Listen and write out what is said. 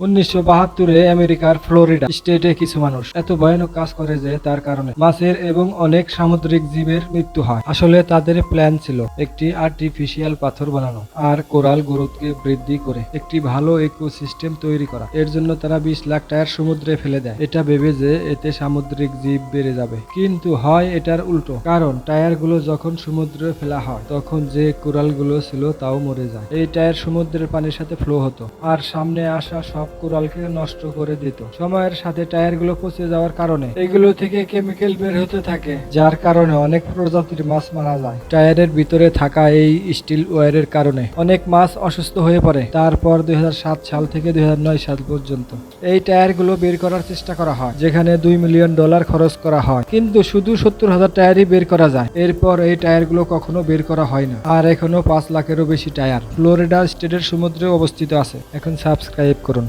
উনিশশো বাহাত্তরে আমেরিকার ফ্লোরিডা স্টেটে কিছু মানুষ এত ভয়ানক কাজ করে যে তার কারণে মাছের এবং অনেক সামুদ্রিক জীবের মৃত্যু হয়। আসলে তাদের প্ল্যান ছিল একটি আর্টিফিশিয়াল পাথর বানানো আর কোরাল গ্রোথকে বৃদ্ধি করে একটি ভালো ইকোসিস্টেম তৈরি করা। এর জন্য তারা বিশ লাখ টায়ার সমুদ্রে ফেলে দেয়। এটা ভেবে যে এতে সামুদ্রিক জীব বেড়ে যাবে। কিন্তু হয় এটার উল্টো। কারণ টায়ারগুলো যখন সমুদ্রে ফেলা হয়, তখন যে কোরালগুলো ছিল তাও মরে যায়। এই টায়ার সমুদ্রের পানির সাথে ফ্লো হতো। আর সামনে আসা সব কোরালকে নষ্ট করে দিত। সময়ের সাথে টায়ারগুলো পচে যাওয়ার কারণে এগুলো থেকে কেমিক্যাল বের হতে থাকে, যার কারণে অনেক প্রজাতির মাছ মারা যায়। টায়ারের ভিতরে থাকা এই স্টিল ওয়ারের কারণে অনেক মাছ অসুস্থ হয়ে পড়ে, তারপর দুই সাল থেকে দুই সাল পর্যন্ত। এই টায়ারগুলো বের করার চেষ্টা করা হয়, যেখানে দুই মিলিয়ন ডলার খরচ করা হয়। কিন্তু শুধু সত্তর হাজার টায়ারই বের করা যায়। এরপর এই টায়ারগুলো কখনো বের করা হয় না, আর এখনও পাঁচ লাখেরও বেশি টায়ার ফ্লোরিডা স্টেটের সমুদ্রে অবস্থিত আছে। এখন সাবস্ক্রাইব করুন।